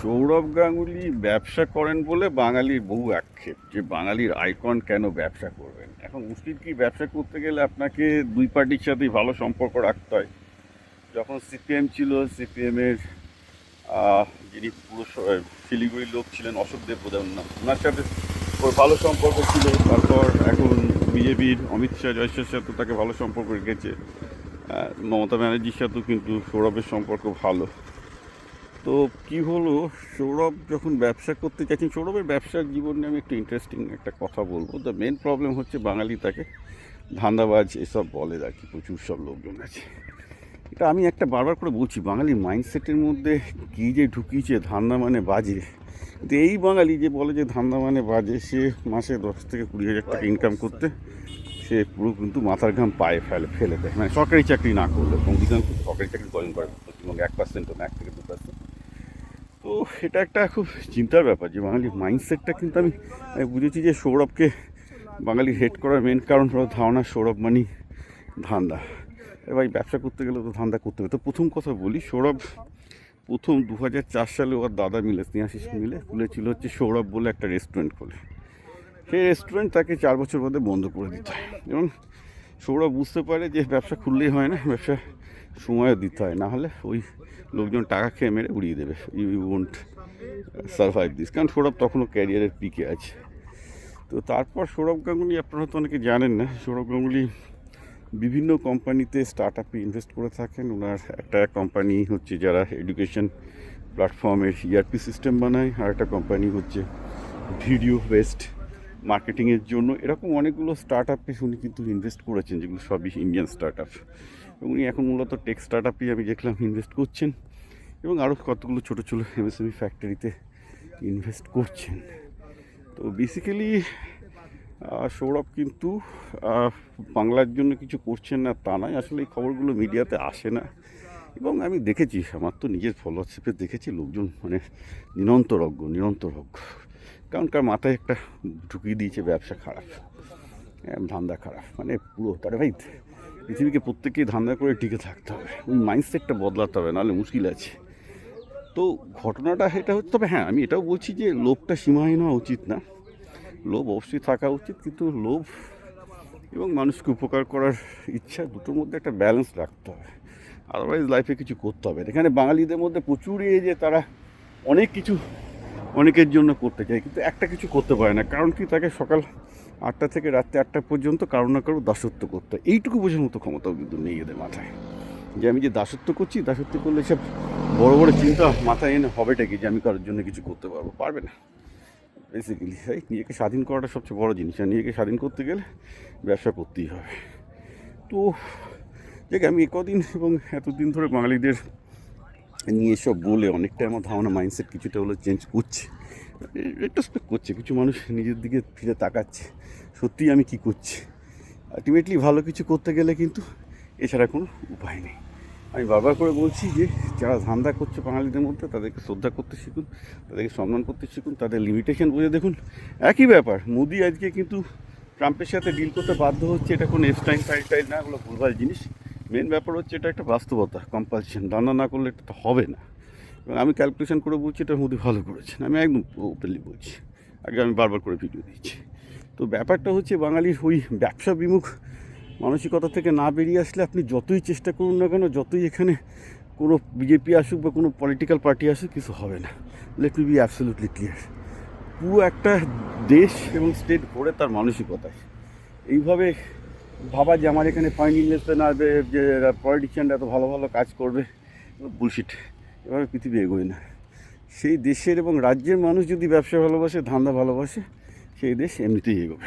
সৌরভ গাঙ্গুলি ব্যবসা করেন বলে বাঙালির বহু আক্ষেপ যে বাঙালির আইকন কেন ব্যবসা করবেন? এখন মুশকিল কি ব্যবসা করতে গেলে আপনাকে দুই পার্টির সাথেই ভালো সম্পর্ক রাখতে হয়। যখন সিপিএম ছিল সিপিএমের যিনি পুরো শিলিগুড়ির লোক ছিলেন, অশোক দেব প্রধান ওনার সাথে ওর ভালো সম্পর্ক ছিল। তারপর এখন বিজেপির অমিত শাহ জয়শের সাথে তাকে ভালো সম্পর্ক রেখেছে। মমতা ব্যানার্জির সাথেও কিন্তু সৌরভের সম্পর্ক ভালো। তো কি হলো? সৌরভ যখন ব্যবসা করতে চাইছেন, সৌরভের ব্যবসার জীবন নিয়ে আমি একটু ইন্টারেস্টিং একটা কথা বলব। দ্য মেন প্রবলেম হচ্ছে বাঙালি তাকে ধান্দাবাজ এসব বলে আর কি, প্রচুর সব লোকজন আছে। এটা আমি একটা বারবার করে বলছি বাঙালি মাইন্ডসেটের মধ্যে কী যে ঢুকিয়েছে, ধান্দা মানে বাজে। কিন্তু এই বাঙালি যে বলে যে ধান্দা মানে বাজে, সে মাসে দশ থেকে কুড়ি হাজার টাকা ইনকাম করতে, সে পুরো কিন্তু মাথার ঘাম পায়ে ফেলে ফেলে দেয়। মানে সরকারি চাকরি না করলে অধিকাংশ সরকারি চাকরি জয়েন করে পশ্চিমবঙ্গে এক পার্সেন্ট এক থেকে দু পার্সেন্ট তো এটা একটা খুব চিন্তার ব্যাপার যে বাঙালির মাইন্ডসেটটা কিন্তু আমি আমি বুঝেছি যে সৌরভকে বাঙালি হেড করার মেন কারণ হলো ধারণা সৌরভ মানি ধান্দা। এ ভাই ব্যবসা করতে গেলে তো ধান্দা করতে হবে। তো প্রথম কথা বলি, সৌরভ প্রথম দু হাজার চার সালে ওর দাদা মিলে, স্নেহাশিস মিলে খুলেছিল হচ্ছে সৌরভ বলে একটা রেস্টুরেন্ট খোলে। সেই রেস্টুরেন্ট তাকে চার বছর বাদে বন্ধ করে দিতে হয়। এবং সৌরভ বুঝতে পারে যে ব্যবসা খুললেই হয় না, ব্যবসা সময়ও দিতে হয়, না হলে ওই লোকজন টাকা খেয়ে মেরে উড়িয়ে দেবে। You you won't survive this কারণ সৌরভ তখনও ক্যারিয়ারের পিকে আছে। তো তারপর সৌরভ গাঙ্গুলি, আপনারা তো অনেকে জানেন না, সৌরভ গাঙ্গুলি বিভিন্ন কোম্পানিতে স্টার্ট আপে ইনভেস্ট করে থাকেন। ওনার একটা কোম্পানি হচ্ছে যারা এডুকেশন প্ল্যাটফর্মের ইআরপি সিস্টেম বানায়, আর একটা কোম্পানি হচ্ছে ভিডিও বেসড মার্কেটিংয়ের জন্য এরকম অনেকগুলো স্টার্ট আপে উনি কিন্তু ইনভেস্ট করেছেন, যেগুলো সবই ইন্ডিয়ান স্টার্ট আপ উনি এখন মূলত টেক স্টার্ট আপেই আমি দেখলাম ইনভেস্ট করছেন এবং আরও কতগুলো ছোটো ছোটো এমএসএমই ফ্যাক্টরিতে ইনভেস্ট করছেন। তো বেসিক্যালি সৌরভ কিন্তু বাংলার জন্য কিছু করছেন না তা নয়। আসলে এই খবরগুলো মিডিয়াতে আসে না। এবং আমি দেখেছি, আমার তো নিজের ফলোয়ারশিপে দেখেছি লোকজন মানে নিরন্তর নিরন্তরজ্ঞ নিরন্তরজ্ঞ। কারণ কার মাথায় একটা ঢুকিয়ে দিয়েছে ব্যবসা খারাপ ধান্দা খারাপ মানে পুরো তারে ভাই পৃথিবীকে প্রত্যেককেই ধান্দা করে টিকে থাকতে হবে, ওই মাইন্ডসেটটা বদলাতে হবে, নাহলে মুশকিল আছে। তো ঘটনাটা এটা হচ্ছে, তবে হ্যাঁ আমি এটাও বলছি যে লোভটা সীমাহীন হওয়া উচিত না। লোভ অবশ্যই থাকা উচিত, কিন্তু লোভ এবং মানুষকে উপকার করার ইচ্ছা দুটোর মধ্যে একটা ব্যালেন্স রাখতে হবে। আদারওয়াইজ লাইফে কিছু করতে হবে এখানে বাঙালিদের মধ্যে প্রচুর এই যে তারা অনেক কিছু অনেকের জন্য করতে চায়, কিন্তু একটা কিছু করতে পারে না। কারণ কি? তাকে সকাল আটটা থেকে রাত্রে আটটা পর্যন্ত কারও না কারও দাসত্ব করতে হয়। এইটুকু বোঝার মতো ক্ষমতাও কিন্তু নেই এদের মাথায়। যে আমি যে দাসত্ব করছি, দাসত্ব করলে সব বড় বড় চিন্তা মাথায় এনে হবেটা কি? যে আমি কারোর জন্য কিছু করতে পারব? পারবে না। বেসিক্যালি এই নিজেকে স্বাধীন করাটা সবচেয়ে বড় জিনিস। আর নিজেকে স্বাধীন করতে গেলে ব্যবসা করতেই হবে। তো দেখ আমি কদিন এবং এতদিন ধরে বাঙালিদের নিয়ে এসব বলে অনেকটা আমার ধারণা মাইন্ডসেট কিছুটা হলো চেঞ্জ করছে। রেট্রোস্পেক্ট করছে, কিছু মানুষ নিজের দিকে ফিরে তাকাচ্ছে, সত্যিই আমি কি করছি? আলটিমেটলি ভালো কিছু করতে গেলে কিন্তু এছাড়া কোনো উপায় নেই। আমি বারবার করে বলছি যে, যারা ধান্দা করছে বাঙালিদের মধ্যে, তাদেরকে শ্রদ্ধা করতে শিখুন, তাদেরকে সম্মান করতে শিখুন, তাদের লিমিটেশন বুঝে দেখুন। একই ব্যাপার, মোদি আজকে কিন্তু ট্রাম্পের সাথে ডিল করতে বাধ্য হচ্ছে, এটা কোনো এফটাইন ফাইটাইন না ওগুলো ভুলভাল জিনিস। মেন ব্যাপার হচ্ছে এটা একটা বাস্তবতা কম্পালশন ধান্দা না করলে এটা তো হবে না। এবং আমি ক্যালকুলেশন করে বলছি, এটা মোদি ভালো করেছেন। আমি একদম ওপেনলি বলছি। আগে আমি বারবার করে ভিডিও দিচ্ছি। তো ব্যাপারটা হচ্ছে, বাঙালির ওই ব্যবসা বিমুখ মানসিকতা থেকে না বেরিয়ে আসলে আপনি যতই চেষ্টা করুন না কেন, যতই এখানে কোনো বিজেপি আসুক বা কোনো পলিটিক্যাল পার্টি আসুক, কিছু হবে না। লেট বি অ্যাবসলিউটলি ক্লিয়ার পুরো একটা দেশ এবং স্টেট ভরে তার মানসিকতায়। এইভাবে ভাবা যে আমার এখানে ফাইন ইনভেস্টমেন্ট আসবে যে পলিটিশিয়ানরা এত ভালো ভালো কাজ করবে বুলশিট এভাবে পৃথিবী এগোয় না। সেই দেশের এবং রাজ্যের মানুষ যদি ব্যবসা ভালোবাসে, ধান্দা ভালোবাসে, সেই দেশ এমনিতেই এগোবে।